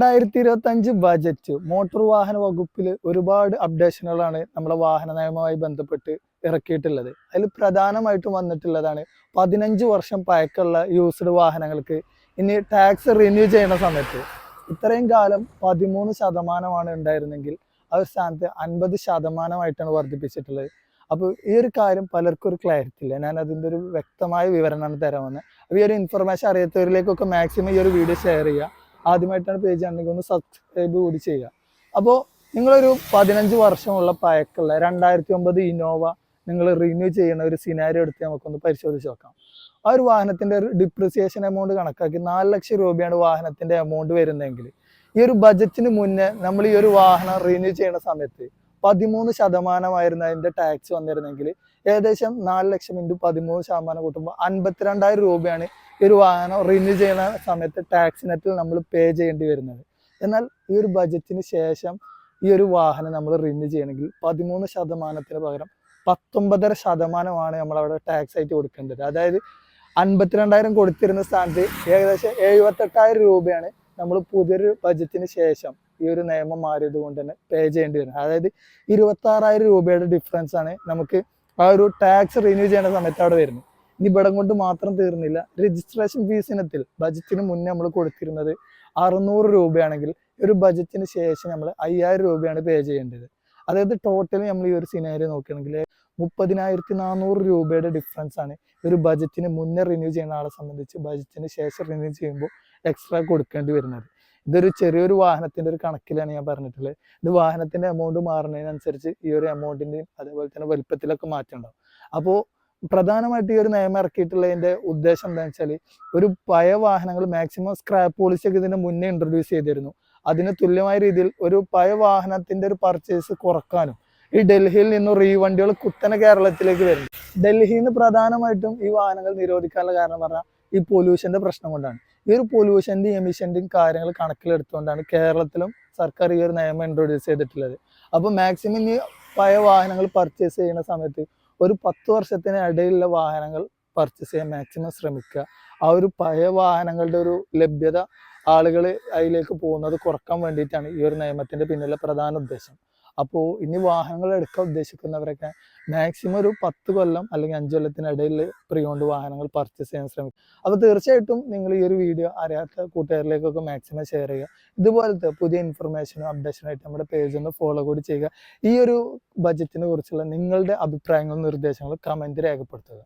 രണ്ടായിരത്തി ഇരുപത്തി അഞ്ച് ബജറ്റ് മോട്ടോർ വാഹന വകുപ്പിൽ ഒരുപാട് അപ്ഡേഷനുകളാണ് നമ്മുടെ വാഹന നയവുമായി ബന്ധപ്പെട്ട് ഇറക്കിയിട്ടുള്ളത്. അതിൽ പ്രധാനമായിട്ടും വന്നിട്ടുള്ളതാണ് പതിനഞ്ച് വർഷം പഴക്കമുള്ള യൂസ്ഡ് വാഹനങ്ങൾക്ക് ഇനി ടാക്സ് റിന്യൂ ചെയ്യുന്ന സമയത്ത്. ഇത്രയും കാലം പതിമൂന്ന് ശതമാനമാണ് ഉണ്ടായിരുന്നെങ്കിൽ ആ ഒരു സ്ഥാനത്ത് അൻപത് ശതമാനമായിട്ടാണ് വർദ്ധിപ്പിച്ചിട്ടുള്ളത്. അപ്പോൾ ഈ ഒരു കാര്യം പലർക്കും ഒരു ക്ലാരിറ്റി ഇല്ല ഞാൻ അതിന്റെ ഒരു വ്യക്തമായ വിവരണമാണ് തരാമെന്ന് അപ്പോൾ ഈ ഒരു ഇൻഫർമേഷൻ അറിയാത്തവരിലേക്കൊക്കെ മാക്സിമം ഈ ഒരു വീഡിയോ ഷെയർ ചെയ്യുക. ആദ്യമായിട്ടാണ് പേജ് ആണെങ്കിൽ ഒന്ന് സബ്സ്ക്രൈബ് കൂടി ചെയ്യുക. അപ്പോൾ നിങ്ങളൊരു പതിനഞ്ച് വർഷമുള്ള പഴക്കമുള്ള രണ്ടായിരത്തി ഒമ്പത് ഇന്നോവ നിങ്ങൾ റിന്യൂ ചെയ്യുന്ന ഒരു സിനാരിയോ എടുത്ത് നമുക്കൊന്ന് പരിശോധിച്ച് നോക്കാം. ആ ഒരു വാഹനത്തിന്റെ ഒരു ഡിപ്രിസിയേഷൻ എമൗണ്ട് കണക്കാക്കി നാല് ലക്ഷം രൂപയാണ് വാഹനത്തിന്റെ എമൗണ്ട് വരുന്നതെങ്കിൽ ഈ ഒരു ബജറ്റിന് മുന്നേ നമ്മൾ ഈ ഒരു വാഹനം റിന്യൂ ചെയ്യുന്ന സമയത്ത് പതിമൂന്ന് ശതമാനമായിരുന്നു അതിന്റെ ടാക്സ് വന്നിരുന്നെങ്കിൽ ഏകദേശം നാല് ലക്ഷം ഇന്റു പതിമൂന്ന് ശതമാനം കൂട്ടുമ്പോൾ അൻപത്തിരണ്ടായിരം രൂപയാണ് ഈ ഒരു വാഹനം റിന്യൂ ചെയ്യുന്ന സമയത്ത് ടാക്സ് നെറ്റിൽ നമ്മൾ പേ ചെയ്യേണ്ടി വരുന്നത്. എന്നാൽ ഈ ഒരു ബജറ്റിന് ശേഷം ഈ ഒരു വാഹനം നമ്മൾ റിന്യൂ ചെയ്യണമെങ്കിൽ പതിമൂന്ന് ശതമാനത്തിന് പകരം പത്തൊമ്പതര ശതമാനമാണ് നമ്മൾ അവിടെ ടാക്സ് ആയിട്ട് കൊടുക്കേണ്ടത്. അതായത് അൻപത്തിരണ്ടായിരം കൊടുത്തിരുന്ന സ്ഥാനത്ത് ഏകദേശം എഴുപത്തെട്ടായിരം രൂപയാണ് നമ്മൾ പുതിയൊരു ബജറ്റിന് ശേഷം ഈ ഒരു നിയമം മാറിയത് കൊണ്ട് തന്നെ പേ ചെയ്യേണ്ടി വരുന്നത് അതായത് ഇരുപത്തി ആറായിരം രൂപയുടെ ഡിഫറൻസ് ആണ് നമുക്ക് ആ ഒരു ടാക്സ് റിന്യൂ ചെയ്യേണ്ട സമയത്ത് അവിടെ വരുന്നത്. ഇനി ഇവിടം കൊണ്ട് മാത്രം തീർന്നില്ല. രജിസ്ട്രേഷൻ ഫീസ് ഇനത്തിൽ ബജറ്റിന് മുന്നേ നമ്മൾ കൊടുത്തിരുന്നത് അറുന്നൂറ് രൂപയാണെങ്കിൽ ഒരു ബജറ്റിന് ശേഷം നമ്മൾ അയ്യായിരം രൂപയാണ് പേ ചെയ്യേണ്ടത്. അതായത് ടോട്ടലി നമ്മൾ ഈ ഒരു സിനാരി നോക്കുകയാണെങ്കിൽ മുപ്പതിനായിരത്തി നാനൂറ് രൂപയുടെ ഡിഫറൻസ് ആണ് ഒരു ബജറ്റിന് മുന്നേ റിന്യൂ ചെയ്യുന്ന ആളെ സംബന്ധിച്ച് ബജറ്റിന് ശേഷം റിന്യൂ ചെയ്യുമ്പോൾ എക്സ്ട്രാ കൊടുക്കേണ്ടി വരുന്നത്. ഇതൊരു ചെറിയൊരു വാഹനത്തിന്റെ ഒരു കണക്കിലാണ് ഞാൻ പറഞ്ഞിട്ടുള്ളത്. ഇത് വാഹനത്തിന്റെ എമൗണ്ട് മാറുന്നതിനനുസരിച്ച് ഈ ഒരു എമൗണ്ടിന്റെയും അതേപോലെ തന്നെ വലിപ്പത്തിലൊക്കെ മാറ്റം ഉണ്ടാവും. അപ്പോൾ പ്രധാനമായിട്ട് ഈ ഒരു നിയമം ഇറക്കിയിട്ടുള്ളതിന്റെ ഉദ്ദേശം എന്താണെന്ന് വെച്ചാൽ ഒരു പഴയ വാഹനങ്ങൾ മാക്സിമം സ്ക്രാപ്പ് പോളിസി ഒക്കെ ഇതിന് മുന്നേ ഇൻട്രൊഡ്യൂസ് ചെയ്തിരുന്നു. അതിന് തുല്യമായ രീതിയിൽ ഒരു പഴയ വാഹനത്തിന്റെ ഒരു പർച്ചേസ് കുറക്കാനും ഈ ഡൽഹിയിൽ നിന്നും റീ വണ്ടികൾ കുത്തനെ കേരളത്തിലേക്ക് വരുന്നു. ഡൽഹിയിൽ നിന്ന് പ്രധാനമായിട്ടും ഈ വാഹനങ്ങൾ നിരോധിക്കാനുള്ള കാരണം പറഞ്ഞാൽ ഈ പൊല്യൂഷന്റെ പ്രശ്നം കൊണ്ടാണ്. ഈ ഒരു പൊല്യൂഷന്റെയും എമിഷന്റെയും കാര്യങ്ങൾ കണക്കിലെടുത്തുകൊണ്ടാണ് കേരളത്തിലും സർക്കാർ ഈ ഒരു നിയമം ഇൻട്രൊഡ്യൂസ് ചെയ്തിട്ടുള്ളത്. അപ്പോൾ മാക്സിമം ഈ പഴയ വാഹനങ്ങൾ പർച്ചേസ് ചെയ്യുന്ന സമയത്ത് ഒരു പത്ത് വർഷത്തിന് ഇടയിലുള്ള വാഹനങ്ങൾ പർച്ചേസ് ചെയ്യാൻ മാക്സിമം ശ്രമിക്കുക. ആ ഒരു പഴയ വാഹനങ്ങളുടെ ഒരു ലഭ്യത ആളുകൾ അതിലേക്ക് പോകുന്നത് കുറയ്ക്കാൻ വേണ്ടിയിട്ടാണ് ഈ ഒരു നിയമത്തിന്റെ പിന്നിലെ പ്രധാന ഉദ്ദേശം. അപ്പോൾ ഇനി വാഹനങ്ങൾ എടുക്കാൻ ഉദ്ദേശിക്കുന്നവരൊക്കെ മാക്സിമം ഒരു പത്ത് കൊല്ലം അല്ലെങ്കിൽ അഞ്ച് കൊല്ലത്തിനിടയിൽ പ്രിയോണ്ട് വാഹനങ്ങൾ പർച്ചേസ് ചെയ്യാൻ ശ്രമിക്കും. അപ്പോൾ തീർച്ചയായിട്ടും നിങ്ങൾ ഈ ഒരു വീഡിയോ അറിയാത്ത കൂട്ടുകാരിലേക്കൊക്കെ മാക്സിമം ഷെയർ ചെയ്യുക. ഇതുപോലത്തെ പുതിയ ഇൻഫർമേഷനും അപ്ഡേഷനായിട്ട് നമ്മുടെ പേജ് ഒന്ന് ഫോളോ കൂടി ചെയ്യുക. ഈ ഒരു ബജറ്റിനെ കുറിച്ചുള്ള നിങ്ങളുടെ അഭിപ്രായങ്ങളും നിർദ്ദേശങ്ങളും കമന്റ് രേഖപ്പെടുത്തുക.